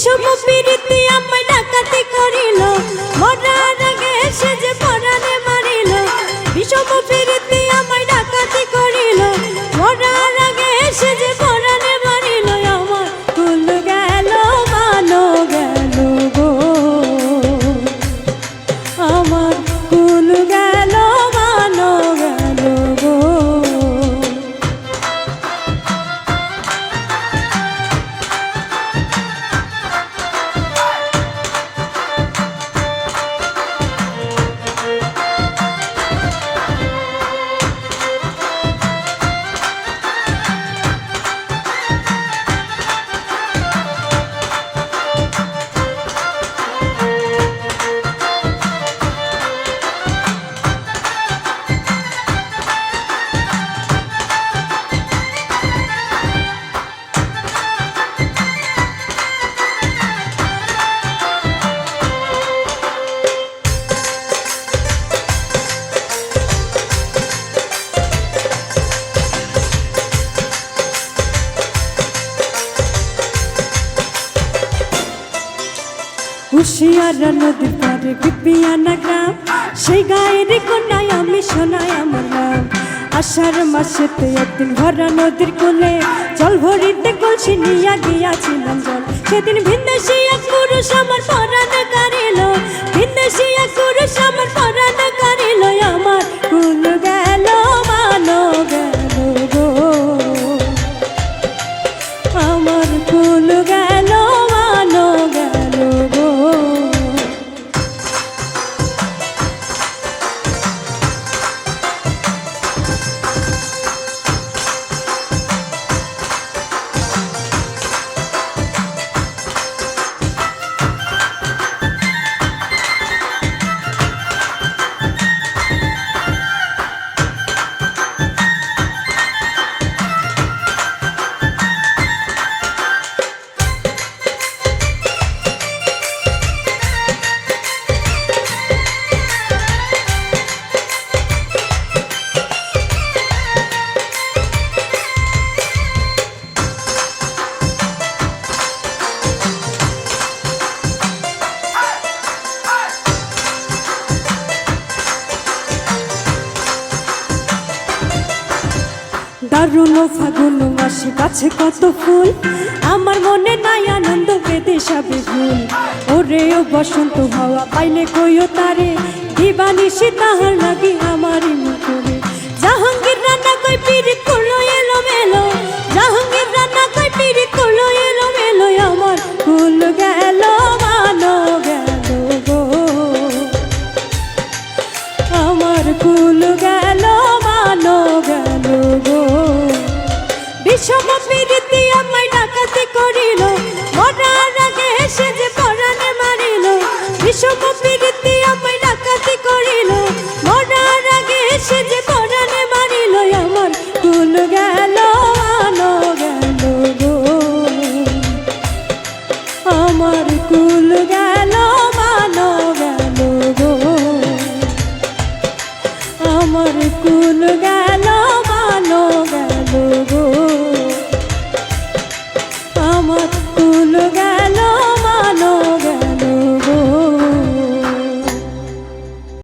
সব পীড়িতে আমার ডাকাতি করে। হুশিয়ারা নদীর পারে বিপিয়ানা গ্রাম সেই গায়ের কোনায় আমি শোনাই আমার নাম। আষাঢ় মাসেতে একদিন ভরা নদীর কোলে জল ভরিতে কলসি নিয়া গিয়াছিলাম জল। সেদিন ভিন্দেশি এক পুরুষ আমার পরাণ দারুণ ফাগুন মাসে কাছে কত ফুল। আমার মনে নাই আনন্দ পেতে সাবে ভুল। ওরে ও বসন্ত হাওয়া পাইলে কইও তারে। দিবানিশি তাহার লাগি আমারই কুল আমার কুলগা